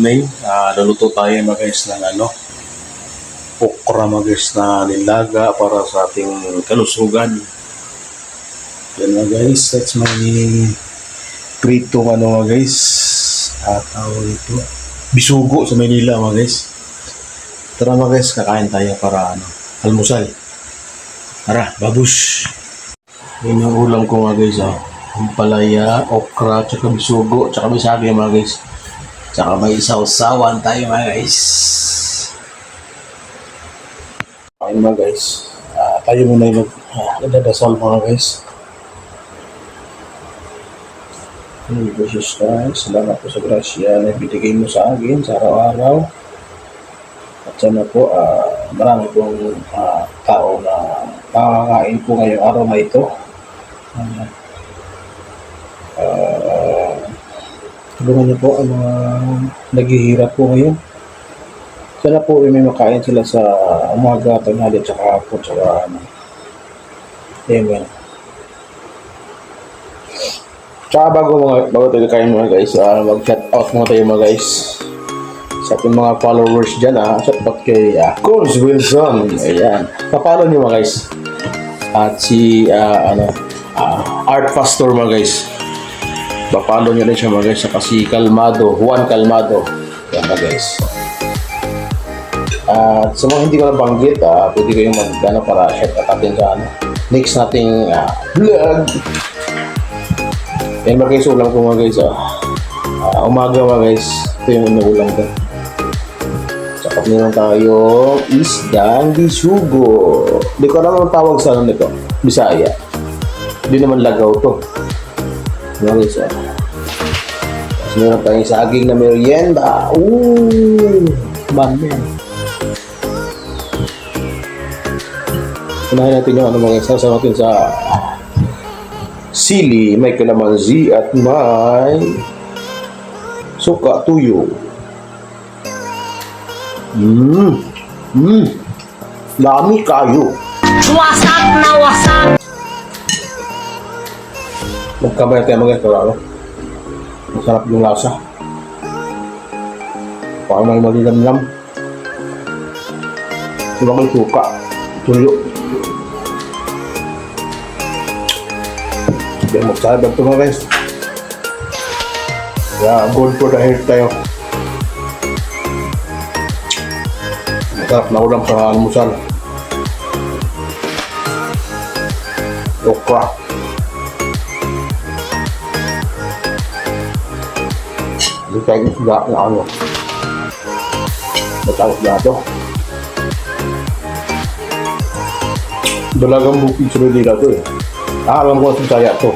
thumbnail, ah, luluto tayo mga guys ng ano, okra mga guys na nilaga para sa ating kalusugan. Yan mga guys, that's my prito ano mga guys. At tawag ito, bisugo sa Manila mga guys. Tara mga guys, kakain tayo para ano, almusal. Tara, babush! Yan ang ulam ko mga guys ah. Ampalaya, okra, tsaka bisugo, tsaka bisagi mga guys. Tsaka may isaw-sawan tayo mga guys. Ayun mga guys. Ah, tayo muna yung nagdadasal mga guys. Lord Jesus Christ, salamat po sa grasya na binigay mo sa akin sa araw-araw. At sana po, ah, marami pong ah, tao na makakain po ngayong araw na ito. Ah, tulungan niyo po ang mga naghihirap po ngayon. Sana po ay may makain sila sa umaga, tanghali, tsaka hapon, tsaka ano. Amen. Tsaka bago mga bago tayo kain mga guys, uh, mag-shout out muna tayo mga guys sa ating mga followers dyan ah. Shout out kay uh, Coach Wilson. Ayan. Papalo nyo mga guys. At si ah, ano, ah, Art Pastor mga guys. Papalo nyo rin siya mga guys. Saka si Calmado, Juan Calmado. Yan mga guys. At sa mga hindi ko nabanggit, ah, pwede kayong mag ano, para shout out natin sa ano, next nating ah, vlog. Yan mga guys, ulam ko mga guys. Ah. Ah, umaga mga guys, ito yung inuulam ko. Tsaka meron tayong isdang bisugo. Hindi ko alam ang tawag sa ano nito. Bisaya. Hindi naman lagaw to. Mga guys, ah. Tapos meron tayong saging na merienda. Ooh! Man yan. Unahin natin yung ano mga guys. Sasama natin sa sili, may kalamansi at may suka tuyo. Mmm. Mmm. Lami kayo. Wasak na wasak. Magkamay tayo ito. Masarap yung lasa. Parang may malilamlam. Diba may suka? Tuyo. Hindi magsabi ito mga guys. Yeah, gold for the tayo. Masarap na ulam sa almusal. Okra. Hindi tayo isda na ano. Matawag na ito. Dalagang bukid sa Manila to eh. Ah, alam ko sa saya to.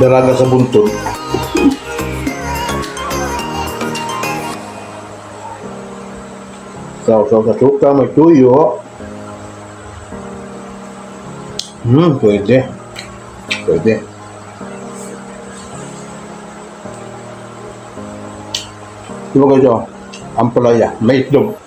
Dalaga sa buntod. Sausaw sa suka, may tuyo. Hmm, pwede. Pwede. Diba kayo? Ang palaya, may itlog.